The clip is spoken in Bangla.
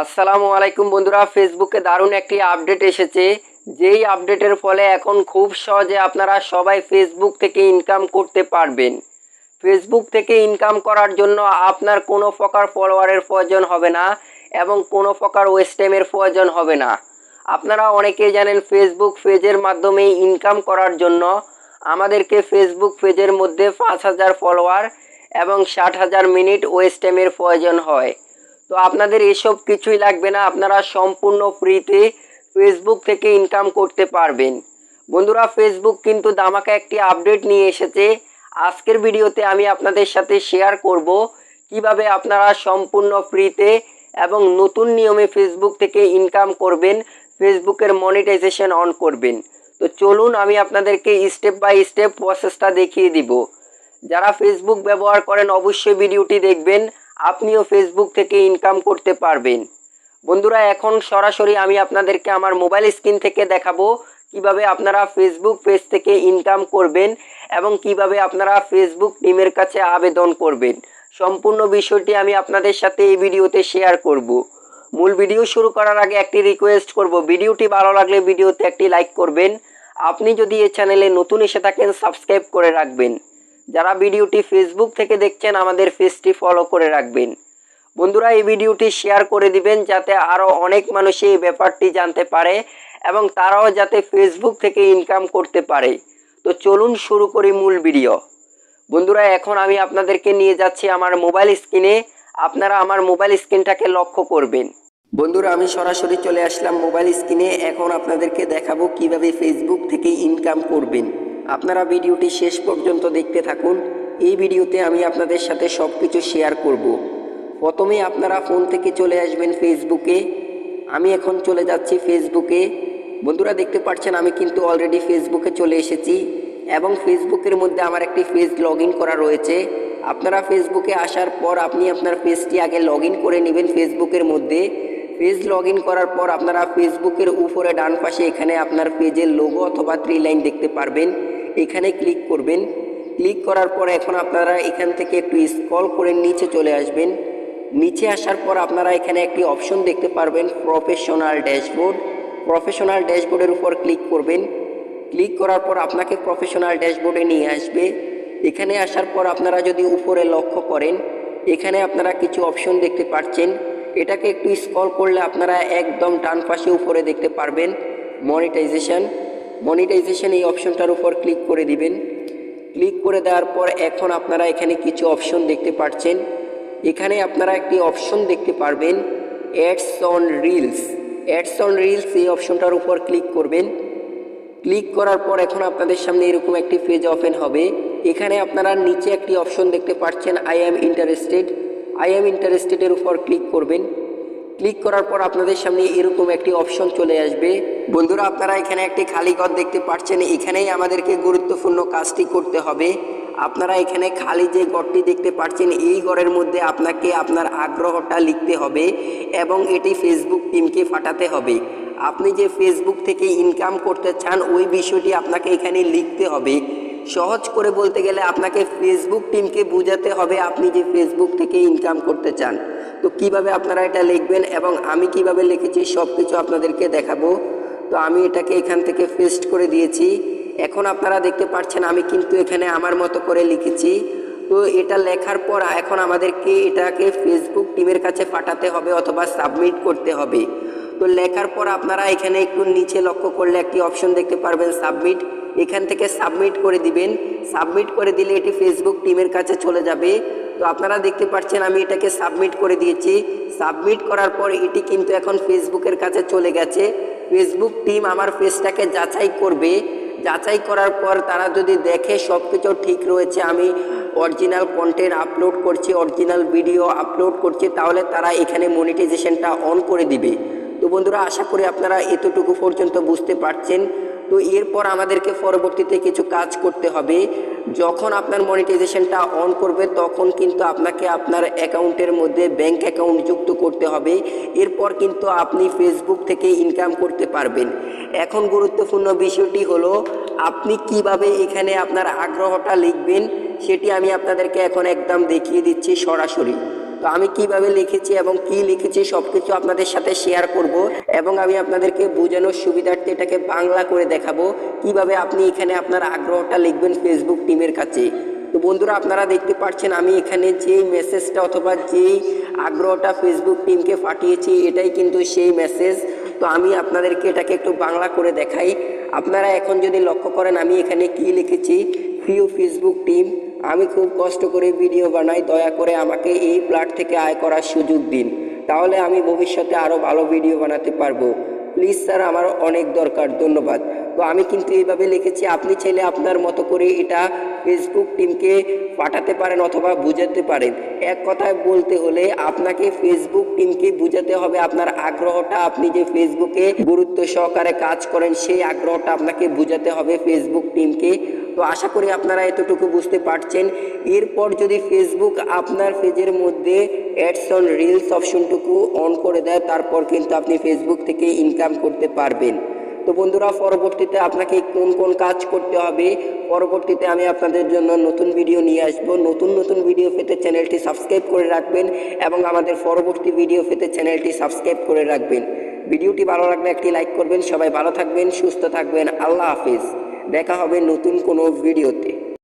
আসসালামু আলাইকুম বন্ধুরা ফেসবুকে দারুণ একটি আপডেট এসেছে। যেই আপডেটের ফলে এখন খুব সহজে আপনারা সবাই ফেসবুক থেকে ইনকাম করতে পারবেন। ফেসবুক থেকে ইনকাম করার জন্য আপনার কোনো প্রকার ফলোয়ারের প্রয়োজন হবে না এবং কোনো প্রকার ওয়েস্টেমের প্রয়োজন হবে না। আপনারা অনেকেই জানেন ফেসবুক পেজের মাধ্যমে ইনকাম করার জন্য আমাদেরকে ফেসবুক পেজের মধ্যে পাঁচ হাজার ফলোয়ার এবং ষাট হাজার মিনিট ওয়েস্টেমের প্রয়োজন হয়। তো আপনাদের এসব কিছুই লাগবে না, আপনারা সম্পূর্ণ ফ্রিতে ফেসবুক থেকে ইনকাম করতে পারবেন। বন্ধুরা ফেসবুক কিন্তু দামাকা একটি আপডেট নিয়ে এসেছে। আজকের ভিডিওতে আমি আপনাদের সাথে শেয়ার করব কীভাবে আপনারা সম্পূর্ণ ফ্রিতে এবং নতুন নিয়মে ফেসবুক থেকে ইনকাম করবেন ফেসবুকের মনিটাইজেশন অন করবেন। তো চলুন, আমি আপনাদেরকে স্টেপ বাই স্টেপ প্রসেসটা দেখিয়ে দিব। যারা ফেসবুক ব্যবহার করেন, অবশ্যই ভিডিওটি দেখবেন। আপনিও ফেসবুক থেকে ইনকাম করতে পারবেন। বন্ধুরা, এখন সরাসরি আমি আপনাদেরকে আমার মোবাইল স্ক্রিন থেকে দেখাবো কীভাবে আপনারা ফেসবুক পেজ থেকে ইনকাম করবেন এবং কীভাবে আপনারা ফেসবুক টিমের কাছে আবেদন করবেন। সম্পূর্ণ বিষয়টি আমি আপনাদের সাথে এই ভিডিওতে শেয়ার করব। মূল ভিডিও শুরু করার আগে একটি রিকোয়েস্ট করব। ভিডিওটি ভালো লাগলে ভিডিওতে একটি লাইক করবেন। আপনি যদি এই চ্যানেলে নতুন এসে থাকেন সাবস্ক্রাইব করে রাখবেন। যারা ভিডিওটি ফেসবুক থেকে দেখছেন, আমাদের পেজটি ফলো করে রাখবেন। বন্ধুরা, এই ভিডিওটি শেয়ার করে দিবেন যাতে আরও অনেক মানুষ এই ব্যাপারটি জানতে পারে এবং তারাও যাতে ফেসবুক থেকে ইনকাম করতে পারে। তো চলুন শুরু করি মূল ভিডিও বন্ধুরা, এখন আমি আপনাদেরকে নিয়ে যাচ্ছি আমার মোবাইল স্ক্রিনে আপনারা আমার মোবাইল স্ক্রিনটাকে লক্ষ্য করবেন। বন্ধুরা, আমি সরাসরি চলে আসলাম মোবাইল স্ক্রিনে এখন আপনাদেরকে দেখাবো কীভাবে ফেসবুক থেকে ইনকাম করবেন। আপনারা ভিডিওটি শেষ পর্যন্ত দেখতে থাকুন। এই ভিডিওতে আমি আপনাদের সাথে সব কিছু শেয়ার করব। প্রথমে আপনারা ফোন থেকে চলে আসবেন ফেসবুকে আমি এখন চলে যাচ্ছি ফেসবুকে বন্ধুরা, দেখতে পাচ্ছেন আমি কিন্তু অলরেডি ফেসবুকে চলে এসেছি এবং ফেসবুকের মধ্যে আমার একটি পেজ লগ করা রয়েছে। আপনারা ফেসবুকে আসার পর আপনি আপনার পেজটি আগে লগ করে নেবেন ফেসবুকের মধ্যে। পেজ লগ করার পর আপনারা ফেসবুকের উপরে ডান পাশে এখানে আপনার পেজের লোগো অথবা থ্রি লাইন দেখতে পারবেন। এখানে ক্লিক করবেন। ক্লিক করার পর এখন আপনারা এখান থেকে একটু স্ক্রল করে নিচে চলে আসবেন। নিচে আসার পর আপনারা এখানে একটি অপশন দেখতে পারবেন প্রফেশনাল ড্যাশবোর্ড প্রফেশনাল ড্যাশবোর্ডের উপর ক্লিক করবেন। ক্লিক করার পর আপনাকে প্রফেশনাল ড্যাশবোর্ডে নিয়ে আসবে। এখানে আসার পর আপনারা যদি উপরে লক্ষ্য করেন, এখানে আপনারা কিছু অপশন দেখতে পাচ্ছেন। এটাকে একটু স্কল করলে আপনারা একদম ডান পাশে উপরে দেখতে পারবেন মনিটাইজেশন মনিটাইজেশন এই অপশনটার উপর ক্লিক করে দিবেন। ক্লিক করে দেওয়ার পর এখন আপনারা এখানে কিছু অপশন দেখতে পাচ্ছেন এখানে আপনারা একটি অপশন দেখতে পারবেন ads on reels ads on reels এই অপশনটার উপর ক্লিক করবেন। ক্লিক করার পর এখন আপনাদের সামনে এরকম একটি পেজ ওপেন হবে। এখানে আপনারা নিচে একটি অপশন দেখতে পাচ্ছেন I am interested I am ইন্টারেস্টেডের উপর ক্লিক করবেন। ক্লিক করার পর আপনাদের সামনে এরকম একটি অপশন চলে আসবে। বন্ধুরা, আপনারা এখানে একটি খালি ঘর দেখতে পাচ্ছেন। এখানেই আমাদেরকে গুরুত্বপূর্ণ কাজটি করতে হবে। আপনারা এখানে খালি যে ঘরটি দেখতে পাচ্ছেন, এই ঘরের মধ্যে আপনাকে আপনার আগ্রহটা লিখতে হবে এবং এটি ফেসবুক টিমকে ফাটাতে হবে। আপনি যে ফেসবুক থেকে ইনকাম করতে চান, ওই বিষয়টি আপনাকে এখানে লিখতে হবে। সহজ করে বলতে গেলে আপনাকে ফেসবুক টিমকে বোঝাতে হবে আপনি যে ফেসবুক থেকে ইনকাম করতে চান। তো কীভাবে আপনারা এটা লিখবেন এবং আমি কীভাবে লিখেছি সব কিছু আপনাদেরকে দেখাবো। তো আমি এটাকে এখান থেকে পেস্ট করে দিয়েছি। এখন আপনারা দেখতে পাচ্ছেন আমি কিন্তু এখানে আমার মতো করে লিখেছি। তো এটা লেখার পর এখন আমাদেরকে এটাকে ফেসবুক টিমের কাছে পাঠাতে হবে অথবা সাবমিট করতে হবে। তো লেখার পর আপনারা এখানে একটু নিচে লক্ষ্য করলে একটি অপশন দেখতে পারবেন সাবমিট এখান থেকে সাবমিট করে দিবেন। সাবমিট করে দিলে এটি ফেসবুক টিমের কাছে চলে যাবে। তো আপনারা দেখতে পাচ্ছেন আমি এটাকে সাবমিট করে দিয়েছি। সাবমিট করার পর এটি কিন্তু এখন ফেসবুকের কাছে চলে গেছে। ফেসবুক টিম আমার পেজটাকে যাচাই করবে। যাচাই করার পর তারা যদি দেখে সব কিছু ঠিক রয়েছে, আমি অরিজিনাল কন্টেন্ট আপলোড করছি অরিজিনাল ভিডিও আপলোড করছি, তাহলে তারা এখানে মনিটাইজেশনটা অন করে দিবে। তো বন্ধুরা, আশা করি আপনারা এতটুকু পর্যন্ত বুঝতে পারছেন। তো এরপর আমাদেরকে পরবর্তীতে কিছু কাজ করতে হবে। যখন আপনার মনিটাইজেশনটা অন করবে, তখন কিন্তু আপনাকে আপনার অ্যাকাউন্টের মধ্যে ব্যাংক অ্যাকাউন্ট যুক্ত করতে হবে। এরপর কিন্তু আপনি ফেসবুক থেকে ইনকাম করতে পারবেন। এখন গুরুত্বপূর্ণ বিষয়টি হলো, আপনি কীভাবে এখানে আপনার আগ্রহটা লিখবেন, সেটি আমি আপনাদেরকে এখন একদম দেখিয়ে দিচ্ছি সরাসরি। তো আমি কীভাবে লিখেছি এবং কি লিখেছি সব কিছু আপনাদের সাথে শেয়ার করব এবং আমি আপনাদেরকে বোঝানোর সুবিধার্থে এটাকে বাংলা করে দেখাবো। কীভাবে আপনি এখানে আপনার আগ্রহটা লিখবেন ফেসবুক টিমের কাছে। তো বন্ধুরা, আপনারা দেখতে পাচ্ছেন আমি এখানে যেই মেসেজটা অথবা যেই আগ্রহটা ফেসবুক টিমকে পাঠিয়েছি, এটাই কিন্তু সেই মেসেজ তো আমি আপনাদেরকে এটাকে একটু বাংলা করে দেখাই। আপনারা এখন যদি লক্ষ্য করেন, আমি এখানে কি লিখেছি? প্রিয় ফেসবুক টিম আমি খুব কষ্ট করে ভিডিও বানাই। দয়া করে আমাকে এই প্লাট থেকে আয় করার সুযোগ দিন। তাহলে আমি ভবিষ্যতে আরও ভালো ভিডিও বানাতে পারব। প্লিজ স্যার আমার অনেক দরকার। ধন্যবাদ। তো আমি কিন্তু এইভাবে লিখেছি, আপনি চাইলে আপনার মতো করে এটা ফেসবুক টিমকে পাঠাতে পারেন অথবা বুঝাতে পারেন। এক কথায় বলতে হলে আপনাকে ফেসবুক টিমকে বুঝাতে হবে, আপনার আগ্রহটা আপনি যে ফেসবুকে গুরুত্ব সহকারে কাজ করেন, সেই আগ্রহটা আপনাকে বুঝাতে হবে ফেসবুক টিমকে তো আশা করি আপনারা এতটুকু বুঝতে পারছেন। এরপর যদি ফেসবুক আপনার পেজের মধ্যে অ্যাডস অন রিলস অপশনটুকু অন করে দেয়, তারপর কিন্তু আপনি ফেসবুক থেকে ইনকাম করতে পারবেন। তো বন্ধুরা, পরবর্তীতে আপনাকে কোন কোন কাজ করতে হবে, পরবর্তীতে আমি আপনাদের জন্য নতুন ভিডিও নিয়ে আসব। নতুন নতুন ভিডিও পেতে চ্যানেলটি সাবস্ক্রাইব করে রাখবেন এবং আমাদের পরবর্তী ভিডিও পেতে চ্যানেলটি সাবস্ক্রাইব করে রাখবেন। ভিডিওটি ভালো লাগলে একটি লাইক করবেন। সবাই ভালো থাকবেন, সুস্থ থাকবেন। আল্লাহ হাফিজ। দেখা হবে নতুন কোনো ভিডিওতে